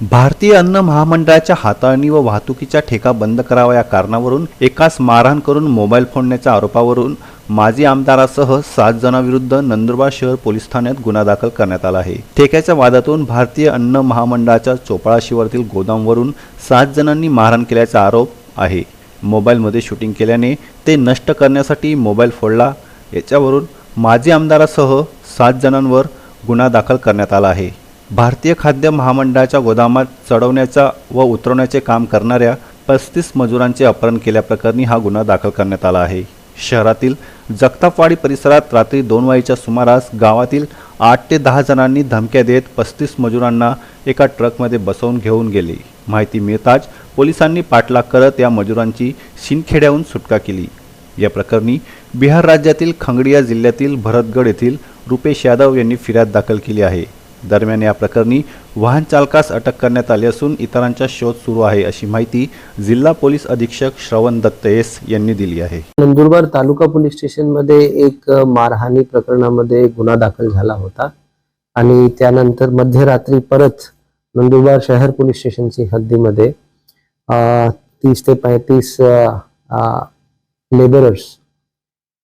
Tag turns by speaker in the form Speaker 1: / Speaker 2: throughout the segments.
Speaker 1: भारतीय अन्न महामंडळाच्या हाताळणी व वाहतुकीचा ठेका बंद करावा या कारणावरून एकास मारहाण करून मोबाईल फोडण्याच्या आरोपावरून माजी आमदारासह सात जणांविरुद्ध नंदुरबार शहर पोलीस ठाण्यात गुन्हा दाखल करण्यात आला आहे. ठेक्याच्या वादातून भारतीय अन्न महामंडळाच्या चोपळा शिवारातील गोदामवरून सात जणांनी मारहाण केल्याचा आरोप आहे. मोबाईलमध्ये शूटिंग केल्याने ते नष्ट करण्यासाठी मोबाईल फोडला. याच्यावरून माजी आमदारासह सात जणांवर गुन्हा दाखल करण्यात आला आहे. भारतीय खाद्य महामंडळाच्या गोदामात चढवण्याचा व उतरवण्याचे काम करणाऱ्या पस्तीस मजुरांचे अपहरण केल्याप्रकरणी हा गुन्हा दाखल करण्यात आला आहे. शहरातील जगतापवाडी परिसरात रात्री दोन वाजेच्या सुमारास गावातील आठ ते दहा जणांनी धमक्या देत पस्तीस मजुरांना एका ट्रकमध्ये बसवून घेऊन गेले. माहिती मिळताच पोलिसांनी पाठलाग करत या मजुरांची शिनखेड्याहून सुटका केली. या प्रकरणी बिहार राज्यातील खंगडिया जिल्ह्यातील भरतगड येथील रुपेश यादव यांनी फिर्याद दाखल केली आहे. दरम्यान या प्रकरणी वाहन चालकास अटक करण्यात आली असून इतरांचा शोध सुरू आहे अशी माहिती जिल्हा पोलीस अधीक्षक श्रवण दत्त एस यांनी दिली आहे.
Speaker 2: नंदुरबार तालुका पोलीस स्टेशनमध्ये एक मारहाणी प्रकरणामध्ये गुन्हा दाखल झाला होता आणि त्यानंतर मध्यरात्री परत नंदुरबार शहर पोलीस स्टेशनची हद्दीमध्ये तीस ते पैतीस लेबरर्स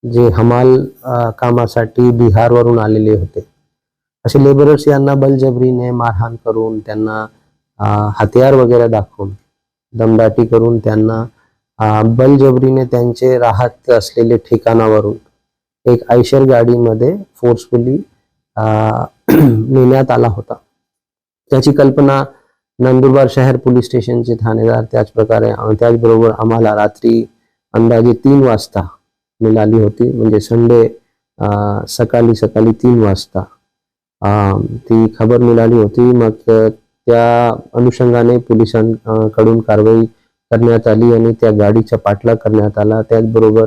Speaker 2: जे हमाल अ, कामासाठी बिहारवरून आलेले होते. असे लेबरर्स यांना बलजबरीने मारहाण करून त्यांना हत्यार वगैरे दाखवून दमदाटी करून त्यांना बलजबरीने त्यांचे राहत असलेले ठिकाणावरून एक आयशर गाडीमध्ये फोर्सफुली नेण्यात आला होता. त्याची कल्पना नंदुरबार शहर पोलीस स्टेशनचे ठाणेदार त्याचप्रकारे त्याचबरोबर आम्हाला रात्री अंदाजे तीन वाजता मिळाली होती. म्हणजे संडे सकाळी सकाळी तीन वाजता. ती खबर मिळाली होती. मग त्या अनुषंगाने पोलिसांकडून कारवाई करण्यात आली आणि त्या गाडीचा पाठलाग करण्यात आला. त्याचबरोबर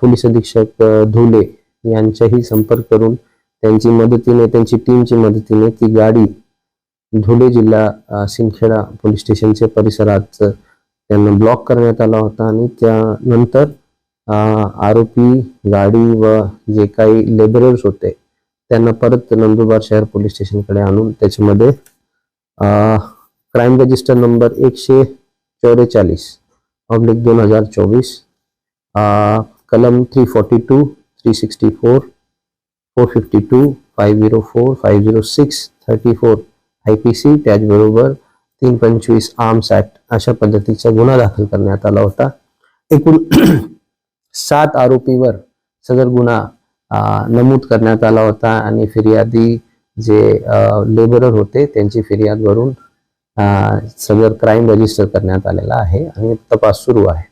Speaker 2: पोलीस अधीक्षक धुले यांच्याही संपर्क करून त्यांची मदतीने त्यांची टीमची मदतीने ती गाडी धुले जिल्हा सिंखेडा सिंदखेडा पोलीस स्टेशनच्या परिसरात त्यांना ब्लॉक करण्यात आला होता आणि त्यानंतर आरोपी गाडी व जे काही लेबरर्स होते त्यांना परत नंदुरबार शहर पोलीस स्टेशनकडे आणून त्याच्यामध्ये क्राईम रजिस्टर नंबर एकशे चौवेचाळीस ऑब्लिक दोन हजार चोवीस कलम three forty two three sixty four four fifty two five zero four five zero six thirty four I P C त्याचबरोबर तीन पंचवीस आर्म्स ॲक्ट अशा पद्धतीचा गुन्हा दाखल करण्यात आला होता. एकूण सात आरोपीवर सदर गुन्हा नमूद करण्यात आला होता आणि फिर्यादी जे लेबरर होते त्यांची फिर्याद भरून सदर क्राईम रजिस्टर करण्यात आलेला आहे आणि तपास सुरू आहे.